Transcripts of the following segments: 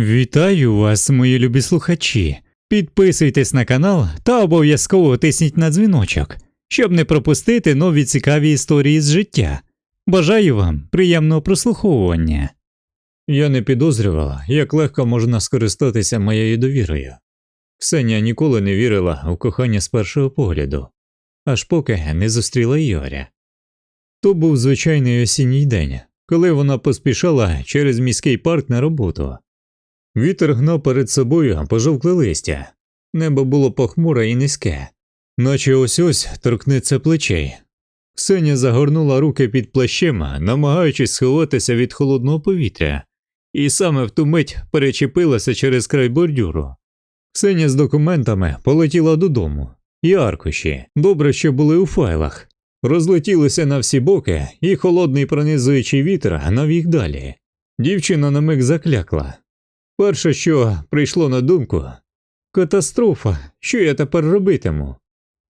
Вітаю вас, мої любі слухачі. Підписуйтесь на канал та обов'язково тисніть на дзвіночок, щоб не пропустити нові цікаві історії з життя. Бажаю вам приємного прослуховування. Я не підозрювала, як легко можна скористатися моєю довірою. Ксенія ніколи не вірила у кохання з першого погляду, аж поки не зустріла Ігоря. То був звичайний осінній день, коли вона поспішала через міський парк на роботу. Вітер гнав перед собою пожовкле листя, небо було похмуре і низьке, наче ось ось торкнеться плечей. Ксеня загорнула руки під плащем, намагаючись сховатися від холодного повітря, і саме в ту мить перечепилася через край бордюру. Ксеня з документами полетіла додому, і аркуші, добре, що були у файлах, розлетілися на всі боки, і холодний пронизуючий вітер гнав далі. Дівчина на миг заклякла. Перше, що прийшло на думку катастрофа, що я тепер робитиму?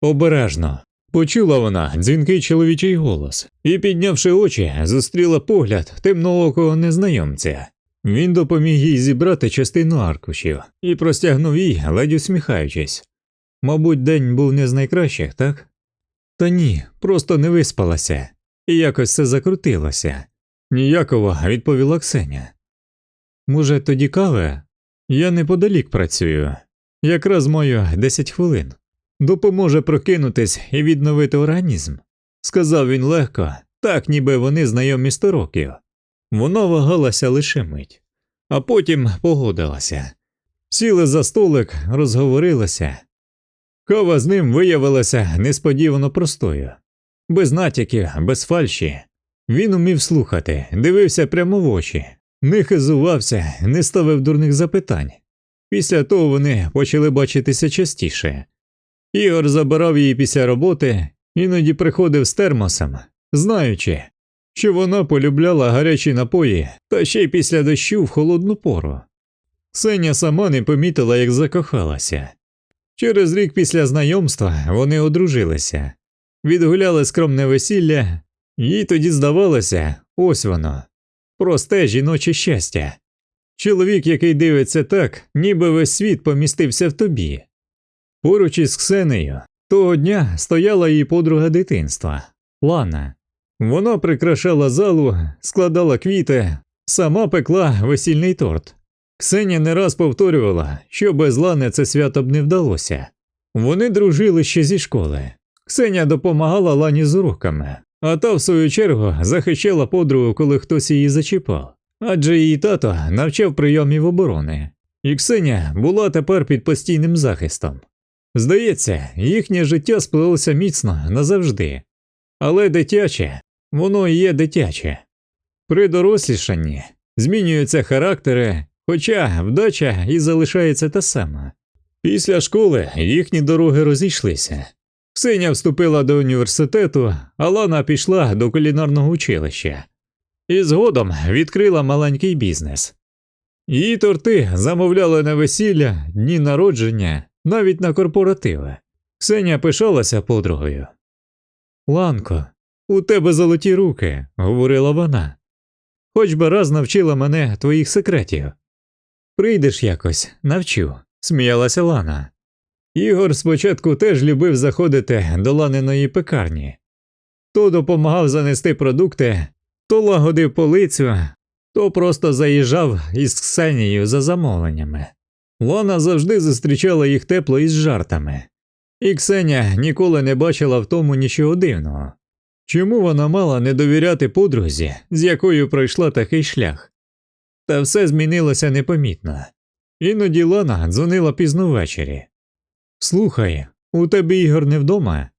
Обережно. Почула вона дзвінкий чоловічий голос і, піднявши очі, зустріла погляд темноокого незнайомця. Він допоміг їй зібрати частину аркушів і простягнув їй, ледь усміхаючись. Мабуть, день був не з найкращих, так? Та ні, просто не виспалася, і якось все закрутилося. Ніяково відповіла Ксеня. Може, тоді кави? Я неподалік працюю. Якраз маю 10 хвилин. Допоможе прокинутись і відновити організм, сказав він легко, так ніби вони знайомі сто років. Вона вагалася лише мить, а потім погодилася. Сіли за столик, розговорилися. Кава з ним виявилася несподівано простою, без натяків, без фальші. Він умів слухати, дивився прямо в очі, не хизувався, не ставив дурних запитань. Після того вони почали бачитися частіше. Ігор забирав її після роботи, іноді приходив з термосом, знаючи, що вона полюбляла гарячі напої та ще й після дощу в холодну пору. Ксеня сама не помітила, як закохалася. Через рік після знайомства вони одружилися, відгуляли скромне весілля, їй тоді здавалося, ось воно, просте жіноче щастя. Чоловік, який дивиться так, ніби весь світ помістився в тобі. Поруч із Ксенею того дня стояла її подруга дитинства Лана. Вона прикрашала залу, складала квіти, сама пекла весільний торт. Ксеня не раз повторювала, що без Лани це свято б не вдалося. Вони дружили ще зі школи. Ксеня допомагала Лані з уроками, а та, в свою чергу, захищала подругу, коли хтось її зачіпав. Адже її тато навчав прийомів оборони, і Ксеня була тепер під постійним захистом. Здається, їхнє життя сплелося міцно назавжди, але дитяче, воно і є дитяче. При дорослішанні змінюються характери, хоча вдача і залишається та сама. Після школи їхні дороги розійшлися. Ксеня вступила до університету, а Лана пішла до кулінарного училища і згодом відкрила маленький бізнес. Її торти замовляли на весілля, дні народження, навіть на корпоративи. Ксеня пишалася подругою. Ланко, у тебе золоті руки, говорила вона. Хоч би раз навчила мене твоїх секретів. Прийдеш якось, навчу, сміялася Лана. Ігор спочатку теж любив заходити до ланиної пекарні, то допомагав занести продукти, то лагодив полицю, то просто заїжджав із Ксенією за замовленнями. Лана завжди зустрічала їх тепло із жартами, і Ксеня ніколи не бачила в тому нічого дивного. Чому вона мала не довіряти подрузі, з якою пройшла такий шлях? Та все змінилося непомітно. Іноді Лана дзвонила пізно ввечері. Слухай, у тебе Ігор не вдома?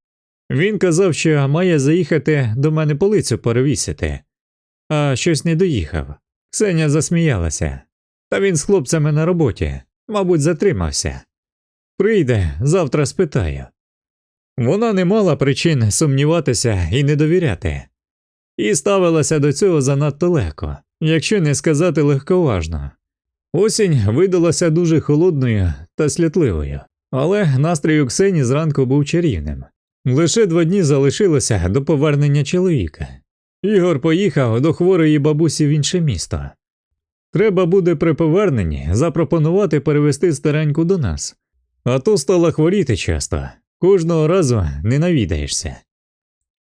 Він казав, що має заїхати до мене полицю перевісити, а щось не доїхав. Ксеня засміялася. Та він з хлопцями на роботі, мабуть, затримався. Прийде, завтра спитаю. Вона не мала причин сумніватися і не довіряти, і ставилася до цього занадто легко, якщо не сказати легковажно. Осінь видалася дуже холодною та слятливою, але настрій у Ксені зранку був чарівним. Лише два дні залишилося до повернення чоловіка. Ігор поїхав до хворої бабусі в інше місто. Треба буде при поверненні запропонувати перевести стареньку до нас. А то стала хворіти часто, кожного разу не навідаєшся.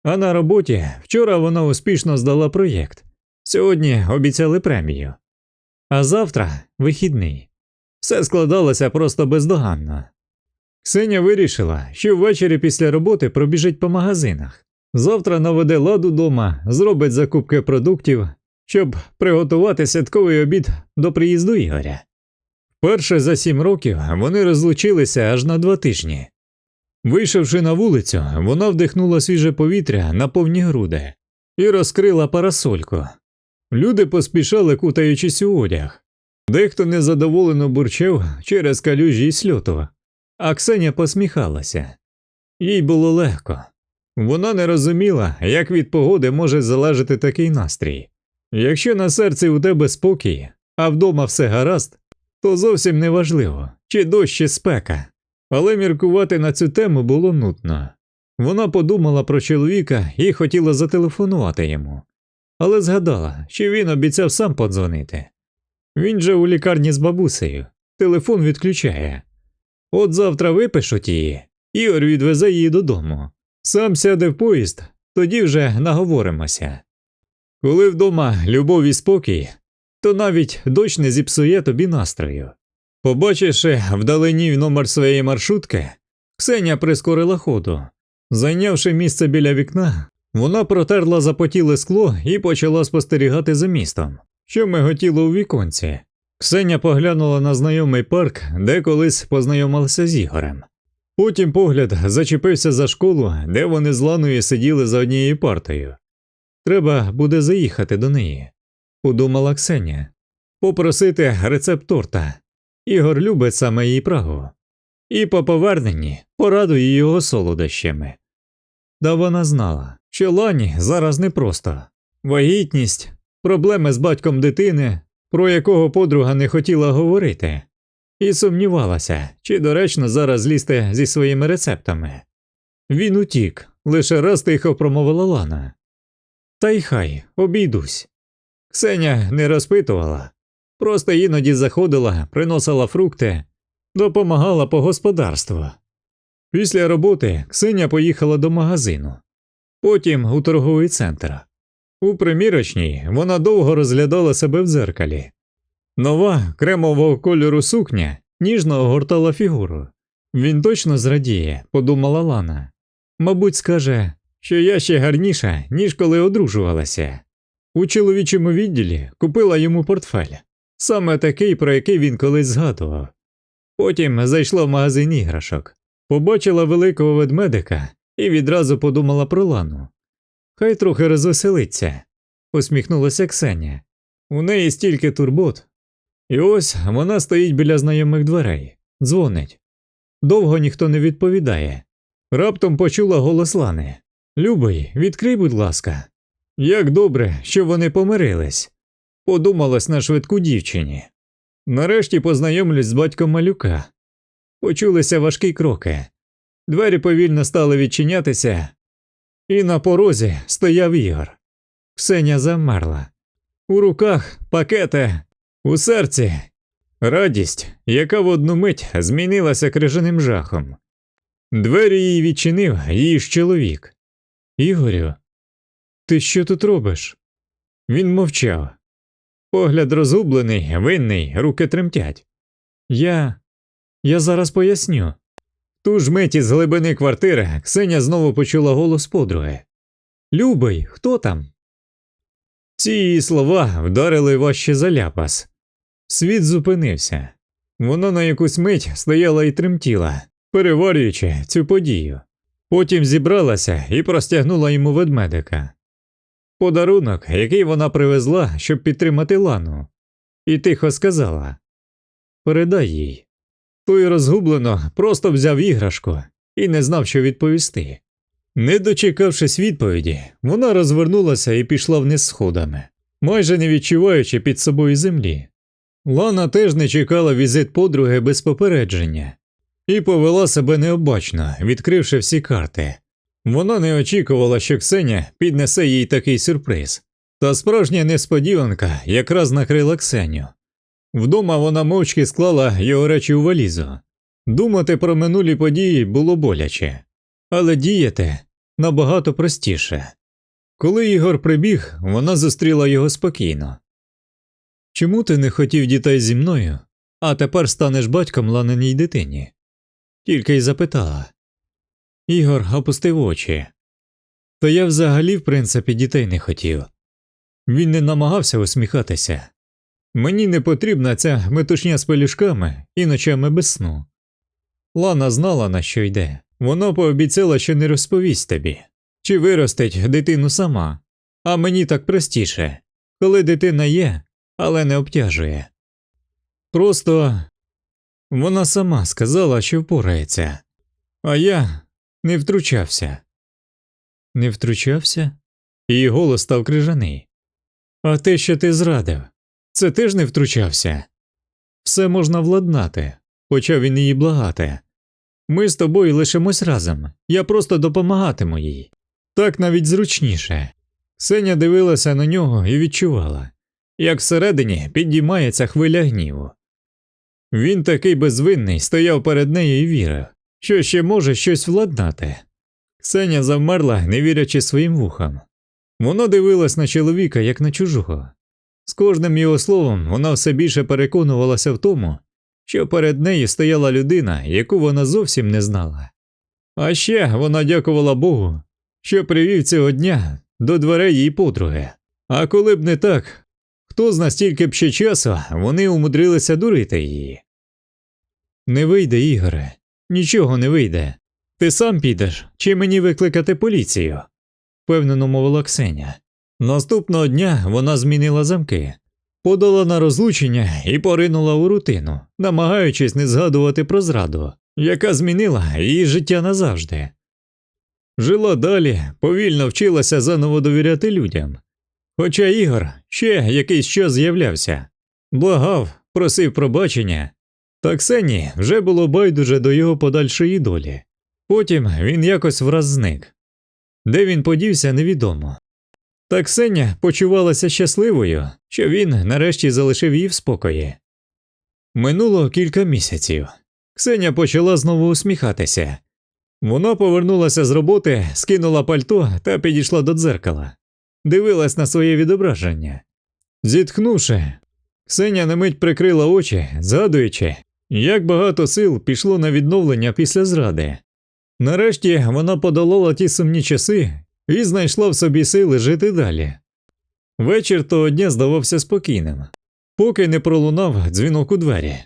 А на роботі вчора вона успішно здала проєкт. Сьогодні обіцяли премію. А завтра вихідний. Все складалося просто бездоганно. Ксеня вирішила, що ввечері після роботи пробіжить по магазинах. Завтра наведе лад удома, зробить закупки продуктів, щоб приготувати святковий обід до приїзду Ігоря. Перше за сім років вони розлучилися аж на два тижні. Вийшовши на вулицю, вона вдихнула свіже повітря на повні груди і розкрила парасольку. Люди поспішали, кутаючись у одяг. Дехто незадоволено бурчав через калюжі й сльоту, а Ксеня посміхалася. Їй було легко. Вона не розуміла, як від погоди може залежати такий настрій. Якщо на серці у тебе спокій, а вдома все гаразд, то зовсім не важливо, чи дощ, чи спека. Але міркувати на цю тему було нудно. Вона подумала про чоловіка і хотіла зателефонувати йому, але згадала, що він обіцяв сам подзвонити. Він же у лікарні з бабусею, телефон відключає. От завтра випишуть її, Ігор відвезе її додому. Сам сяде в поїзд, тоді вже наговоримося. Коли вдома любов і спокій, то навіть дощ не зіпсує тобі настрою. Побачивши вдалині номер своєї маршрутки, Ксеня прискорила ходу. Зайнявши місце біля вікна, вона протерла запотіле скло і почала спостерігати за містом, що миготіло у віконці. Ксеня поглянула на знайомий парк, де колись познайомилася з Ігорем. Потім погляд зачепився за школу, де вони з Ланою сиділи за однією партою. Треба буде заїхати до неї, подумала Ксеня, попросити рецепт торта. Ігор любить саме її Прагу. І по поверненні порадує його солодощами. Та вона знала, що Лані зараз непросто вагітність, проблеми з батьком дитини, про якого подруга не хотіла говорити, і сумнівалася, чи доречно зараз лізти зі своїми рецептами. Він утік, лише раз тихо промовила Лана. Та й хай обійдусь. Ксеня не розпитувала, просто іноді заходила, приносила фрукти, допомагала по господарству. Після роботи Ксеня поїхала до магазину, потім у торговий центр. У примірочній вона довго розглядала себе в дзеркалі. Нова кремового кольору сукня ніжно огортала фігуру. Він точно зрадіє, подумала Лана. Мабуть, скаже, що я ще гарніша, ніж коли одружувалася. У чоловічому відділі купила йому портфель, саме такий, про який він колись згадував. Потім зайшла в магазин іграшок, побачила великого ведмедика і відразу подумала про Лану. Хай трохи розвеселиться, усміхнулася Ксеня. У неї стільки турбот. І ось вона стоїть біля знайомих дверей, дзвонить. Довго ніхто не відповідає. Раптом почула голос Лани. Любий, відкрий, будь ласка. Як добре, що вони помирились. Подумалось на швидку дівчині. Нарешті познайомлюсь з батьком малюка. Почулися важкі кроки. Двері повільно стали відчинятися, і на порозі стояв Ігор. Ксеня замерла. У руках пакети, у серці радість, яка в одну мить змінилася крижаним жахом. Двері їй відчинив її ж чоловік. Ігорю, ти що тут робиш? Він мовчав. Погляд розгублений, винний, руки тремтять. Я. Я зараз поясню. Ту ж миті з глибини квартири Ксеня знову почула голос подруги. Любий, хто там? Ці її слова вдарили важче за ляпас. Світ зупинився. Вона на якусь мить стояла і тремтіла, переварюючи цю подію. Потім зібралася і простягнула йому ведмедика. Подарунок, який вона привезла, щоб підтримати Лану, і тихо сказала Передай їй. Той розгублено просто взяв іграшку і не знав, що відповісти. Не дочекавшись відповіді, вона розвернулася і пішла вниз сходами, майже не відчуваючи під собою землі. Лана теж не чекала візит подруги без попередження і повела себе необачно, відкривши всі карти. Вона не очікувала, що Ксеня піднесе їй такий сюрприз. Та справжня несподіванка якраз накрила Ксеню. Вдома вона мовчки склала його речі у валізу. Думати про минулі події було боляче, але діяти набагато простіше. Коли Ігор прибіг, вона зустріла його спокійно. Чому ти не хотів дітей зі мною, а тепер станеш батьком ланеній дитині? Тільки й запитала. Ігор опустив очі. Та я взагалі, в принципі, дітей не хотів. Він не намагався усміхатися. Мені не потрібна ця метушня з пелюшками і ночами без сну. Лана знала, на що йде. Вона пообіцяла, що не розповість тобі, чи виростить дитину сама, а мені так простіше, коли дитина є, але не обтяжує. Просто вона сама сказала, що впорається, а я не втручався. Не втручався? Її голос став крижаний. А те, що ти зрадив, це теж не втручався. Все можна владнати, почав він її благати. Ми з тобою лишимось разом, я просто допомагатиму їй. Так навіть зручніше. Сеня дивилася на нього і відчувала, як всередині підіймається хвиля гніву. Він такий безвинний стояв перед нею і вірив, що ще може щось владнати. Сеня завмерла, не вірячи своїм вухам. Вона дивилась на чоловіка, як на чужого. З кожним його словом вона все більше переконувалася в тому, що перед нею стояла людина, яку вона зовсім не знала. А ще вона дякувала Богу, що привів цього дня до дверей її подруги. А коли б не так, хто зна стільки б ще часу вони умудрилися дурити її. Не вийде, Ігоре, нічого не вийде. Ти сам підеш, чи мені викликати поліцію? впевнено мовила Ксеня. Наступного дня вона змінила замки, подала на розлучення і поринула у рутину, намагаючись не згадувати про зраду, яка змінила її життя назавжди. Жила далі, повільно вчилася заново довіряти людям. Хоча Ігор ще якийсь час з'являвся, благав, просив пробачення, та Ксені вже було байдуже до його подальшої долі. Потім він якось враз зник. Де він подівся, невідомо. Та Ксеня почувалася щасливою, що він нарешті залишив її в спокої. Минуло кілька місяців. Ксеня почала знову усміхатися. Вона повернулася з роботи, скинула пальто та підійшла до дзеркала, дивилась на своє відображення. Зітхнувши, Ксеня на мить прикрила очі, згадуючи, як багато сил пішло на відновлення після зради. Нарешті вона подолала ті сумні часи і знайшла в собі сили жити далі. Вечір того дня здавався спокійним, поки не пролунав дзвінок у двері.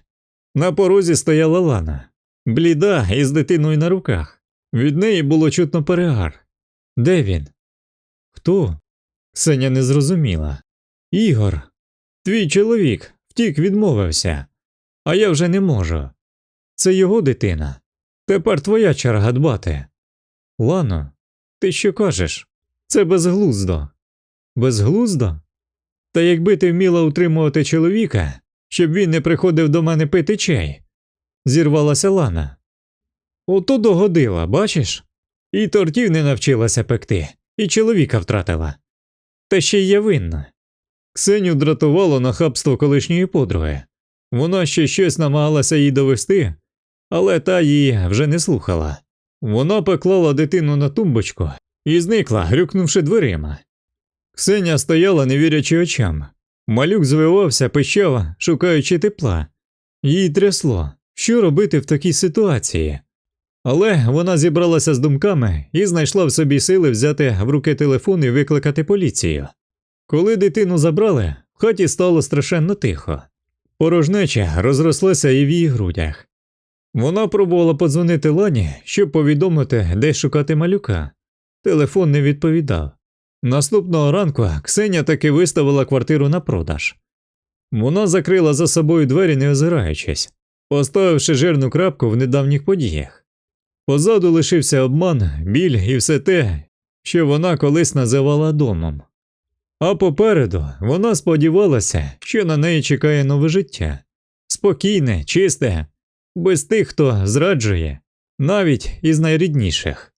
На порозі стояла Лана, бліда і з дитиною на руках. Від неї було чутно перегар. Де він? Хто? Сеня не зрозуміла. Ігор, твій чоловік втік відмовився, а я вже не можу. Це його дитина. Тепер твоя черга дбати. Лано, ти що кажеш? Це безглуздо. Безглуздо? Та якби ти вміла утримувати чоловіка, щоб він не приходив до мене пити чай, зірвалася Лана. Ото догодила, бачиш? І тортів не навчилася пекти, і чоловіка втратила. Та ще й я винна. Ксеню дратувало нахабство колишньої подруги. Вона ще щось намагалася їй довести, але та її вже не слухала. Вона поклала дитину на тумбочку і зникла, грюкнувши дверима. Ксеня стояла, не вірячи очам. Малюк звивався, пищав, шукаючи тепла. Їй трясло, що робити в такій ситуації. Але вона зібралася з думками і знайшла в собі сили взяти в руки телефон і викликати поліцію. Коли дитину забрали, в хаті стало страшенно тихо. Порожнеча розрослася і в її грудях. Вона пробувала подзвонити Лані, щоб повідомити, де шукати малюка. Телефон не відповідав. Наступного ранку Ксеня таки виставила квартиру на продаж. Вона закрила за собою двері, не озираючись, поставивши жирну крапку в недавніх подіях. Позаду лишився обман, біль і все те, що вона колись називала домом. А попереду вона сподівалася, що на неї чекає нове життя спокійне, чисте, без тих, хто зраджує, навіть із найрідніших.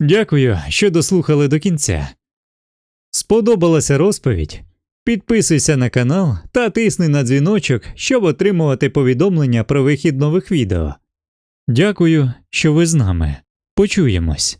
Дякую, що дослухали до кінця. Сподобалася розповідь? Підписуйся на канал та тисни на дзвіночок, щоб отримувати повідомлення про вихід нових відео. Дякую, що ви з нами. Почуємось.